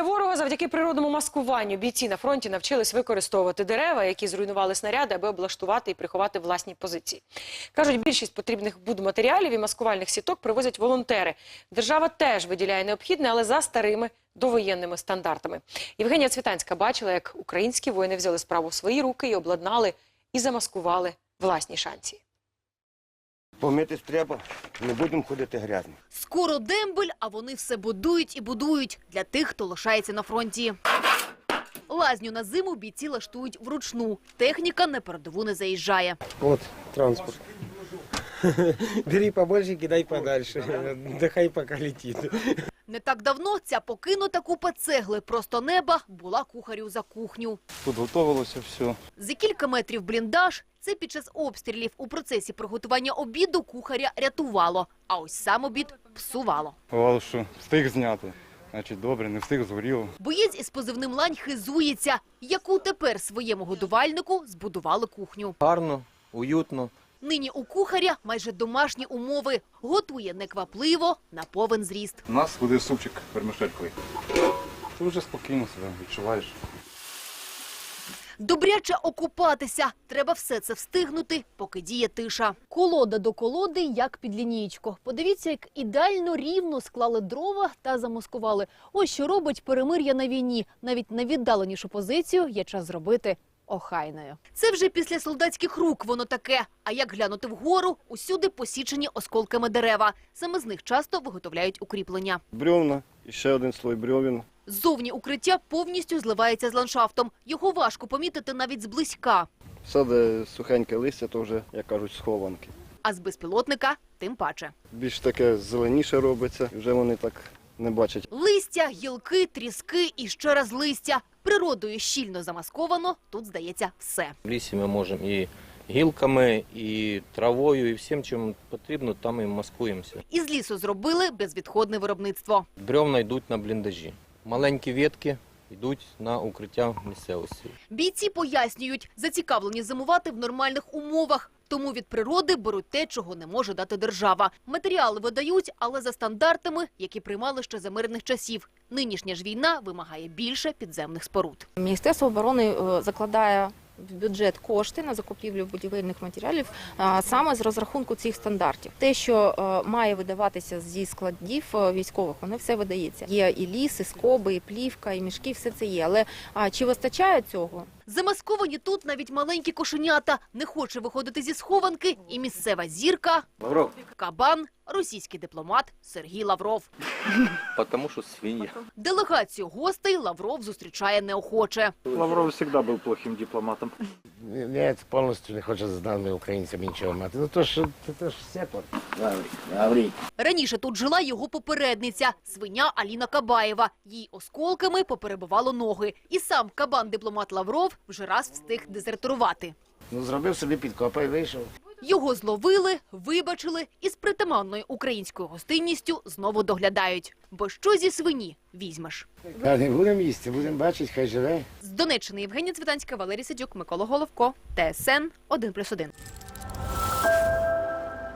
для ворога завдяки природному маскуванню бійці на фронті навчились використовувати дерева, які зруйнували снаряди, аби облаштувати і приховати власні позиції. Кажуть, більшість потрібних будматеріалів і маскувальних сіток привозять волонтери. Держава теж виділяє необхідне, але за старими довоєнними стандартами. Євгенія Цвітанська бачила, як українські воїни взяли справу в свої руки і обладнали і замаскували власні шанці. Помитись треба, не будемо ходити грязно. Скоро дембель, а вони все будують і будують для тих, хто лишається на фронті. Лазню на зиму бійці лаштують вручну. Техніка на передову не заїжджає. От транспорт. Бери побольше, кидай подальше. Дыхай, пока летит. Не так давно ця покинута купа цегли просто неба була кухарю за кухню. Тут готувалося все. За кілька метрів бліндаж – це під час обстрілів у процесі приготування обіду кухаря рятувало, а ось сам обід псувало. Бувало, що встиг зняти. Значить, добре, не встиг, згоріло. Боєць із позивним лань хизується, яку тепер своєму годувальнику збудували кухню. Гарно, уютно. Нині у кухаря майже домашні умови. Готує неквапливо, на повен зріст. У нас буде супчик вермишельковий. Ти вже спокійно себе відчуваєш. Добряче окупатися. Треба все це встигнути, поки діє тиша. Колода до колоди, як під лінійку. Подивіться, як ідеально рівно склали дрова та замаскували. Ось що робить перемир'я на війні. Навіть найвіддаленішу позицію є час зробити охайною. Це вже після солдатських рук воно таке. А як глянути вгору, усюди посічені осколками дерева. Саме з них часто виготовляють укріплення. Бревна і ще один слой бревен. Зовні укриття повністю зливається з ландшафтом. Його важко помітити навіть зблизька. Все, де сухеньке листя, то вже, як кажуть, схованки. А з безпілотника тим паче. Більш таке зеленіше робиться, і вже вони так не бачать. Листя, гілки, тріски і ще раз листя. Природою щільно замасковано, тут здається все. В лісі ми можемо і гілками, і травою, і всім, чим потрібно, там і маскуємося. Із лісу зробили безвідходне виробництво. Бревна йдуть на бліндажі. Маленькі ветки йдуть на укриття місцевості. Бійці пояснюють, зацікавлені зимувати в нормальних умовах. Тому від природи беруть те, чого не може дати держава. Матеріали видають, але за стандартами, які приймали ще за мирних часів. Нинішня ж війна вимагає більше підземних споруд. Міністерство оборони е, закладає в бюджет кошти на закупівлю будівельних матеріалів а, саме з розрахунку цих стандартів. Те, що е, має видаватися зі складів е, військових, воно все видається. Є і ліс, і скоби, і плівка, і мішки, все це є. Але чи вистачає цього? Замасковані тут навіть маленькі кошенята. Не хоче виходити зі схованки і місцева зірка Лавров, Кабан, російський дипломат Сергій Лавров. Тому що свинья. Делегацію гостей Лавров зустрічає неохоче. Лавров завжди був плохим дипломатом. Нет, повністю не хочу з нами українцям нічого мати. Ну то ж, це ж все пор. Раніше тут жила його попередниця, свиня Аліна Кабаєва. Їй осколками поперебувало ноги. І сам кабан-дипломат Лавров вже раз встиг дезертирувати. Ну зробив собі підкопа і вийшов. Його зловили, вибачили і з притаманною українською гостинністю знову доглядають. Бо що зі свині візьмеш? Та не будемо їсти, будемо бачити, хай живе. З Донеччини Євгенія Цвітанська, Валерій Сидюк, Микола Головко, ТСН 1+,1.